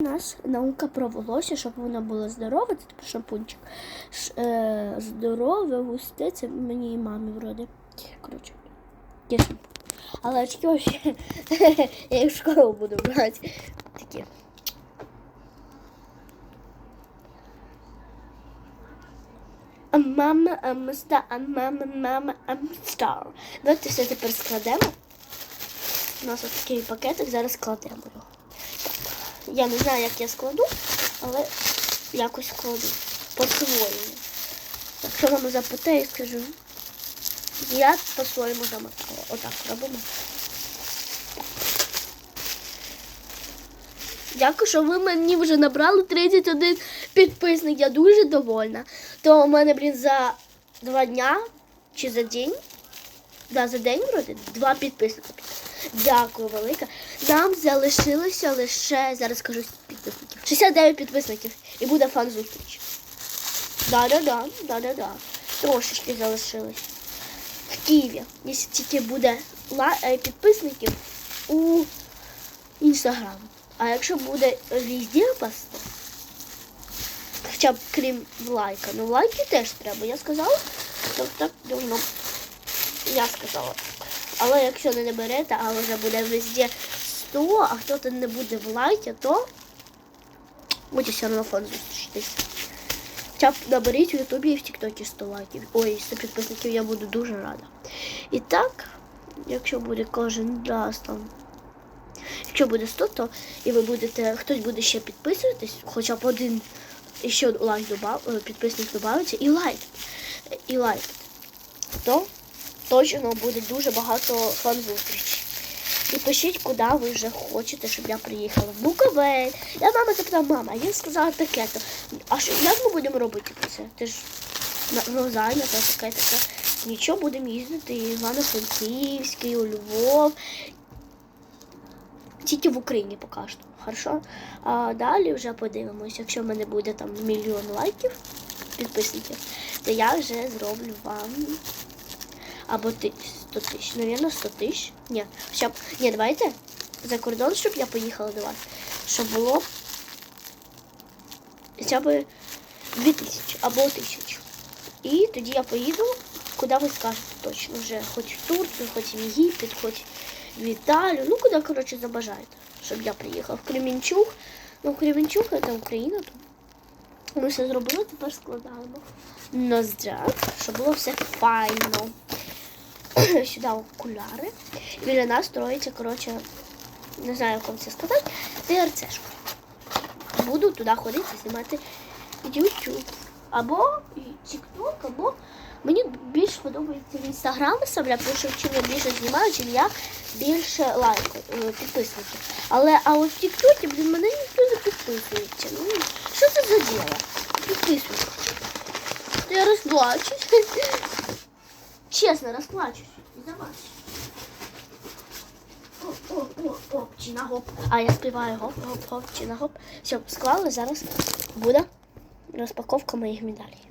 У нас наука про волосся, щоб воно було здорове, це типу шампунчик. Ш, е, здорове, густе, це мені і мамі вроде. Коротше, є шампунь. Але очки вообще я їх в школу буду брати. Такі. А мама, а мста, а мама, мама, а стар. Давайте все тепер складемо. У нас ось такий пакетик, зараз складемо його. Я не знаю, як я складу, але якось складу. По-своєму. Якщо мама запитає, скажу. Я по-своєму замотала. Отак робимо. Дякую, що ви мені вже набрали 31 підписник. Я дуже довольна. То у мене, блін, за два дня чи за день. Да, за день вроде два підписника. Дякую велике. Нам залишилося лише, зараз скажу підписників. 69 підписників. І буде фан зустріч. Да-да-да, да-да-да. Трошечки залишилось. В Києві. Якщо тільки буде е, підписників у інстаграм. А якщо буде везде пости, хоча б крім лайка. Ну лайки теж треба. Я сказала, що так должно. Я сказала. Але якщо не наберете, а вже буде везде 100, а хто-то не буде в лайки, то будете все одно фон зустрічатись. Хоча б наберіть в Ютубі і в Тіктокі 100 лайків. Ой, 100 підписників, я буду дуже рада. І так, якщо буде кожен раз там. Якщо буде 100, то і ви будете, хтось буде ще підписуватись, хоча б один ще лайк добав, е, підписник додається і лайк. І лайк. То точно буде дуже багато фан зустрічей. І пишіть, куди ви вже хочете, щоб я приїхала. В Буковель. Я мама запитала, мама, я сказала таке. то А що як ми будемо робити це? Ти ж на- ну, зайнята, таке таке. Нічого будемо їздити Івано-Франківський, у Львов. Тільки в Україні поки що. Хорошо? А далі вже подивимось, якщо в мене буде там мільйон лайків, підписників, то я вже зроблю вам або ти 100 тисяч. Навірно, 100 тисяч. Ні, щоб... Ні, давайте за кордон, щоб я поїхала до вас. Щоб було хоча б 2 тисячі або тисячу. І тоді я поїду, куди ви скажете точно. Вже хоч в Турцію, хоч в Єгипет, хоч в Італію. Ну, куди, коротше, забажаєте, щоб я приїхав. В Кремінчуг. Ну, Кремінчуг це Україна. То ми все зробили, тепер складаємо. Ноздря, щоб було все файно. Сюди окуляри. І біля нас строїться, коротше, не знаю, як вам це сказати, ТРЦшка. Буду туди ходити, знімати YouTube. Або TikTok, або мені більш подобається в інстаграм виставляти, тому що чим я більше знімаю, чим я більше лайкаю, е, підписників. Але а от в TikTok, блін, мене ніхто не підписується. Ну, що це за діло? Підписуйтесь. То я розплачусь. Чесно, розплачусь. За вас. Оп, оп, оп, оп, чи гоп. А я співаю гоп, гоп, гоп, чи на гоп. Все, склали, зараз буде розпаковка моїх медалей.